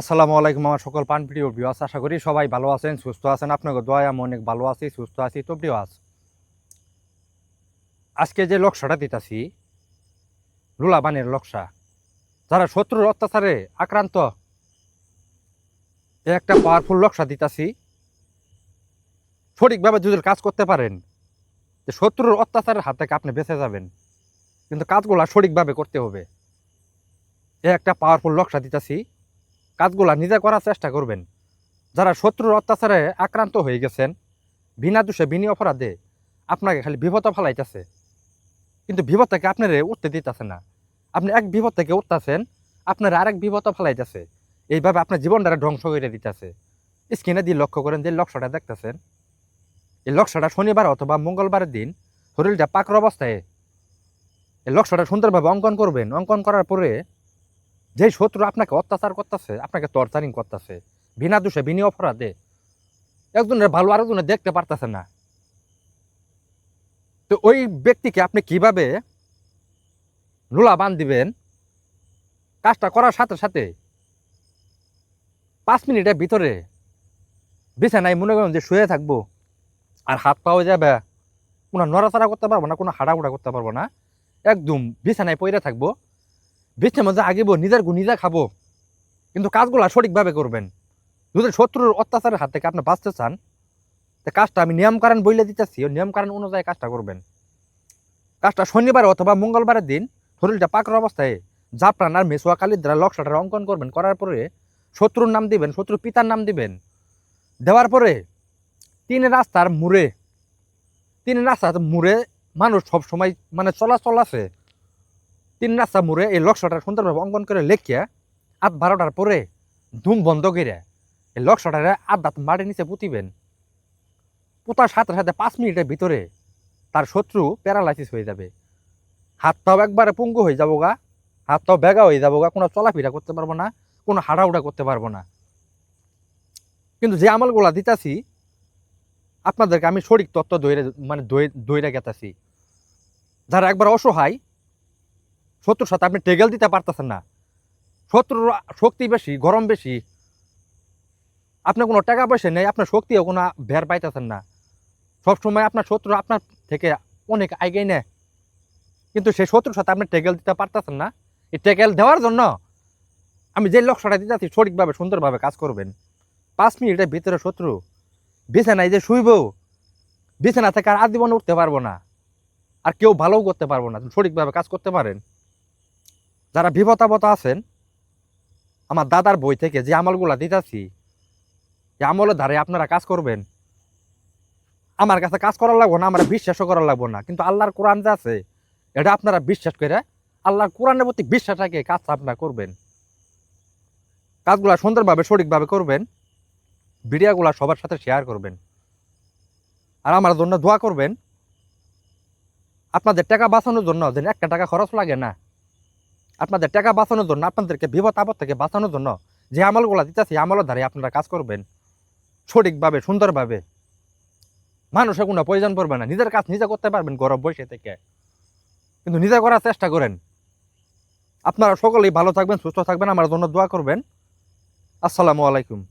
আসসালামু আলাইকুম আমার সকল পান প্রিয় ভিউয়ার্স আশা করি সবাই ভালো আছেন, সুস্থ আছেন। আপনাকে দোয়া, আমি অনেক ভালো আছি, সুস্থ আছি। তো ভিউয়ার্স আজকে যে লক্ষ্যটা দিতেছি, লুলাবানের লক্ষ্যা যারা শত্রুর অত্যাচারে আক্রান্ত একটা পাওয়ারফুল লক্ষ্যা দিতেছি। সঠিকভাবে যদি কাজ করতে পারেন, যে শত্রুর অত্যাচারের হাত থেকে আপনি বেঁচে যাবেন। কিন্তু কাজগুলো সঠিকভাবে করতে হবে। এ একটা পাওয়ারফুল লক্ষ্যা দিতেছি। কাজগুলা নিজে করার চেষ্টা করবেন। যারা শত্রুর অত্যাচারে আক্রান্ত হয়ে গেছেন, বিনা দোষে, বিনি অপরাধে আপনাকে খালি বিপদ ফেলাইতেছে। কিন্তু বিপদ থেকে আপনারে উঠতে দিতেছে না। আপনি এক বিপদ থেকে উঠতেছেন, আপনার আরেক বিপদ ফেলাইতেছে। এইভাবে আপনার জীবনটা ধ্বংস করে দিতেছে। স্ক্রিনে দিয়ে লক্ষ্য করেন যে লক্ষ্যটা দেখতেছেন। এই লক্ষ্যটা শনিবার অথবা মঙ্গলবারের দিন শরীরটা পাকর অবস্থায়। এই লক্ষ্যটা সুন্দরভাবে অঙ্কন করবেন। অঙ্কন করার পরে যে শত্রু আপনাকে অত্যাচার করতেছে, আপনাকে টর্চারিং করতেছে, বিনা দোষে, বিনি অপরাধে, একজনের ভালো আরেকজনের দেখতে পারতেছে না। তো ওই ব্যক্তিকে আপনি কীভাবে লোলা বান দিবেন? কাজটা করার সাথে সাথে পাঁচ মিনিটের ভিতরে বিছানায় মনে করেন যে শুয়ে থাকব, আর হাত পাওয়া যাবে, কোনো নড়াচড়া করতে পারব না, কোনো হাঁটাগুড়া করতে পারব না, একদম বিছানায় পড়ে থাকব বিছানার মধ্যে আগিব নিজের গু নিজে খাব। কিন্তু কাজগুলো সঠিকভাবে করবেন। যদি শত্রুর অত্যাচারের হাত থেকে আপনি বাঁচতে চান, তো কাজটা আমি নিয়মকানুন বইলে দিতেছি ওই নিয়মকানুন অনুযায়ী কাজটা করবেন। কাজটা শনিবার অথবা মঙ্গলবারের দিন শরীরটা পাকর অবস্থায় জাপরান আর মেসোয়া কালির দ্বারা লক্ষ্যটা অঙ্কন করবেন। করার পরে শত্রুর নাম দিবেন, শত্রুর পিতার নাম দিবেন। দেওয়ার পরে তিন রাস্তার মুড়ে, তিন রাস্তার মুড়ে মানুষ সব সময় মানে চলাচল আছে। তিন রাস্তা এই লক্ষ্যটা সুন্দরভাবে অঙ্কন করে লেখিয়া আট বারোটার পরে ধুম বন্ধ করে এই লক্ষ্যটারে আট দাঁত মাটির নিচে পুঁতিবেন। পোতার সাথে সাথে পাঁচ মিনিটের ভিতরে তার শত্রু প্যারালাইসিস হয়ে যাবে। হাত হাতটাও একবারে পুঙ্গু হয়ে যাব গা হাত হাতটাও বেগা হয়ে যাব গা কোনো চলাফেরা করতে পারব না, কোনো হাঁটাউটা করতে পারব না। কিন্তু যে আমলগুলা দিতাছি, আপনাদেরকে আমি সঠিক তত্ত্ব দইরে মানে দইরে গেতাছি। যারা একবার অসহায় শত্রুর সাথে আপনি টেগেল দিতে পারতেছেন না। শত্রুর শক্তি বেশি, গরম বেশি। আপনার কোনো টাকা পয়সা নেই, আপনার শক্তিও কোনো ভের পাইতেছেন না। সবসময় আপনার শত্রু আপনার থেকে অনেক আগে নেয়। কিন্তু সেই শত্রুর সাথে আপনি টেগেল দিতে পারতেছেন না। এই টেগেল দেওয়ার জন্য আমি যে লক্ষ্যটা দিতে দিতেছি সঠিকভাবে, সুন্দরভাবে কাজ করবেন। পাঁচ মিনিটের ভিতরে শত্রু। বিছানায় যে শুইব, বিছানা থেকে আর আজীবন উঠতে পারব না। আর কেউ ভালোও করতে পারব না। সঠিকভাবে কাজ করতে পারেন। যারা বিপদাবত আছেন, আমার দাদার বই থেকে যে আমলগুলা দিতেছি, এই আমলের ধারে আপনারা কাজ করবেন। আমার কাছে কাজ করার লাগবো না, আমার বিশ্বাসও করার লাগবো না। কিন্তু আল্লাহর কোরআন যে আছে, এটা আপনারা বিশ্বাস করে আল্লাহর কোরআনের প্রতি বিশ্বাস রাখে কাজ আপনারা করবেন। কাজগুলা সুন্দরভাবে, সঠিকভাবে করবেন। ভিডিওগুলা সবার সাথে শেয়ার করবেন। আর আমার জন্য দোয়া করবেন। আপনাদের টাকা বাঁচানোর জন্য যেন একটা টাকা খরচ লাগে না। আপনাদের টাকা বাঁচানোর জন্য, আপনাদেরকে বিপদ আপদ থেকে বাঁচানোর জন্য যে আমলগুলো দিতেছি আমলের ধারে আপনারা কাজ করবেন। সঠিকভাবে, সুন্দরভাবে। মানুষের কোনো প্রয়োজন পড়বে না। নিজের কাজ নিজে করতে পারবেন গরম বসে থেকে। কিন্তু নিজে করার চেষ্টা করেন। আপনারা সকলেই ভালো থাকবেন, সুস্থ থাকবেন, আমার জন্য দোয়া করবেন। আসসালামু আলাইকুম।